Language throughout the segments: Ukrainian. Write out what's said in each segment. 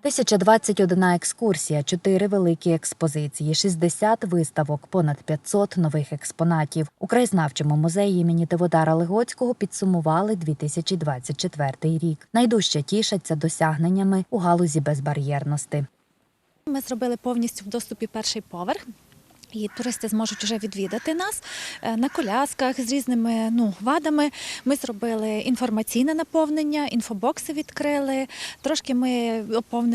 1021 екскурсія, 4 великі експозиції, 60 виставок, понад 500 нових експонатів. У краєзнавчому музеї імені Теводара Легоцького підсумували 2024 рік. Найдужче тішаться досягненнями у галузі безбар'єрності. Ми зробили повністю в доступі перший поверх. І туристи зможуть вже відвідати нас е, на колясках з різними ну, вадами. Ми зробили інформаційне наповнення, інфобокси відкрили. Трошки ми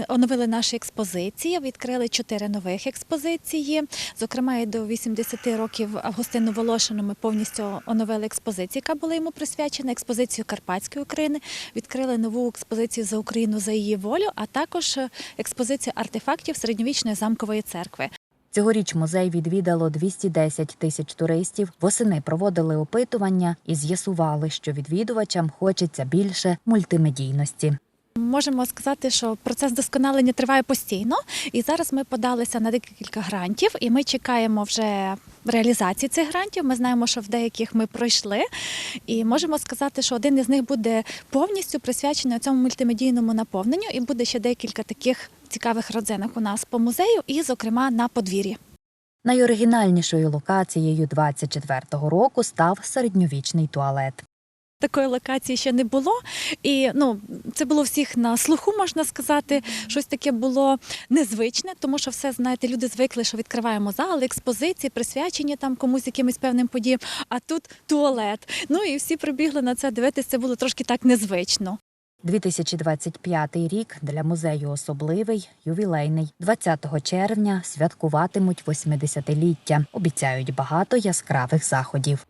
оновили наші експозиції, відкрили чотири нових експозиції. Зокрема, і до 80 років Августину Волошину ми повністю оновили експозицію, яка була йому присвячена, експозицію Карпатської України. Відкрили нову експозицію за Україну за її волю, а також е, експозицію артефактів середньовічної замкової церкви. Цьогоріч музей відвідало 210 тисяч туристів. Восени проводили опитування і з'ясували, що відвідувачам хочеться більше мультимедійності. Можемо сказати, що процес досконалення триває постійно, і зараз ми подалися на декілька грантів, і ми чекаємо вже реалізації цих грантів. Ми знаємо, що в деяких ми пройшли, і можемо сказати, що один із них буде повністю присвячений цьому мультимедійному наповненню, і буде ще декілька таких цікавих родзинок у нас по музею, і, зокрема, на подвір'ї. Найоригінальнішою локацією 24-го року став середньовічний туалет. Такої локації ще не було, і ну це було всіх на слуху, можна сказати. Щось таке було незвичне, тому що все знаєте, люди звикли, що відкриваємо зали, експозиції, присвячені там комусь якимось певним подіям. А тут туалет. Ну і всі прибігли на це дивитися. Це було трошки так незвично. 2025 рік для музею особливий, ювілейний. 20 червня святкуватимуть 80-ліття. Обіцяють багато яскравих заходів.